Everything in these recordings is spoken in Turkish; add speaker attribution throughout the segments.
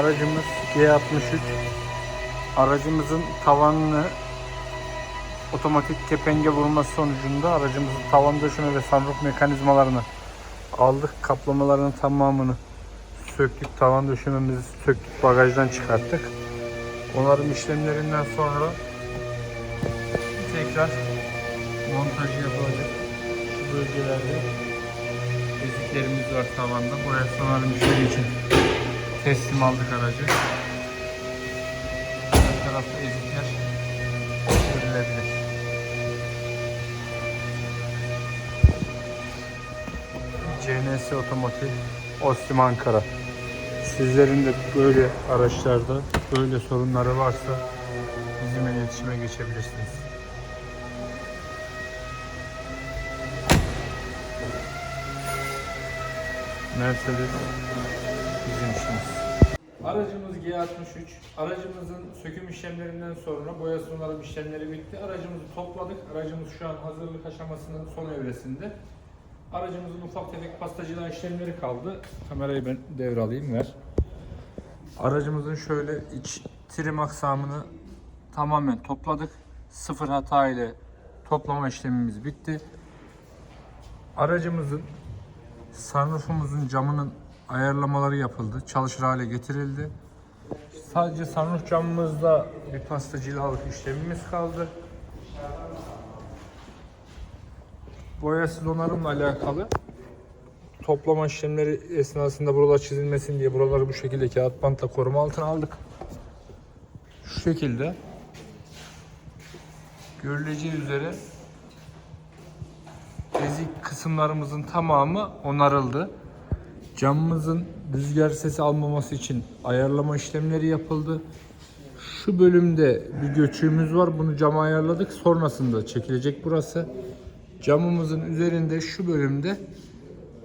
Speaker 1: Aracımız G63. Aracımızın tavanını otomatik kepenge vurması sonucunda aracımızın tavan döşeme ve sunroof mekanizmalarını aldık. Kaplamalarının tamamını söktük. Tavan döşememizi söktük. Bagajdan çıkarttık. Onarım işlemlerinden sonra tekrar montajı yapılacak. Şu bölgelerde eziklerimiz var tavanda. Boya onarım işleri için teslim aldık aracı. Ön tarafta ezikler görülebilir. CNS Otomotiv Ostim Ankara. Sizlerin de böyle araçlarda böyle sorunları varsa bizimle iletişime geçebilirsiniz. Mercedes bizim. Aracımız G63. Aracımızın söküm işlemlerinden sonra boya onarım işlemleri bitti. Aracımızı topladık. Aracımız şu an hazırlık aşamasının son evresinde. Aracımızın ufak tefek pastacılığa işlemleri kaldı. Kamerayı ben devralayayım ver. Aracımızın şöyle iç trim aksamını tamamen topladık. Sıfır hata ile toplama işlemimiz bitti. Aracımızın sunroofumuzun camının ayarlamaları yapıldı. Çalışır hale getirildi. Sadece sunroof camımızda bir pasta cilalık işlemimiz kaldı. Boyasız onarımla alakalı toplama işlemleri esnasında buralar çizilmesin diye buraları bu şekilde kağıt bantla koruma altına aldık. Şu şekilde görüleceği üzere ezik kısımlarımızın tamamı onarıldı. Camımızın rüzgar sesi almaması için ayarlama işlemleri yapıldı. Şu bölümde bir göçüğümüz var. Bunu cama ayarladık. Sonrasında çekilecek burası. Camımızın üzerinde şu bölümde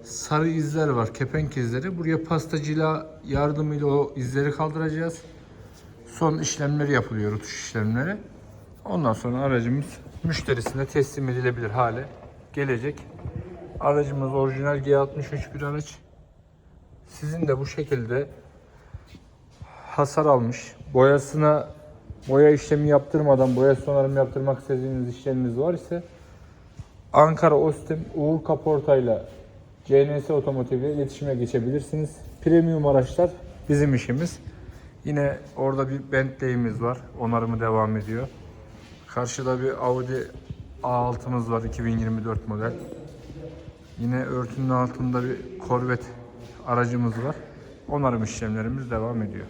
Speaker 1: sarı izler var. Kepenk izleri. Buraya pastacıyla yardımıyla o izleri kaldıracağız. Son işlemleri yapılıyor. Utuş işlemleri. Ondan sonra aracımız müşterisine teslim edilebilir hale gelecek. Aracımız orijinal G63 bir araç. Sizin de bu şekilde hasar almış, boyasına boya işlemi yaptırmadan boya onarım yaptırmak istediğiniz işleminiz var ise Ankara Ostim Uğur Kaporta ile CNS Otomotiv ile iletişime geçebilirsiniz. Premium araçlar bizim işimiz. Yine orada bir Bentley'imiz var. Onarımı devam ediyor. Karşıda bir Audi A6'mız var 2024 model. Yine örtünün altında bir Corvette aracımız var. Onarım işlemlerimiz devam ediyor.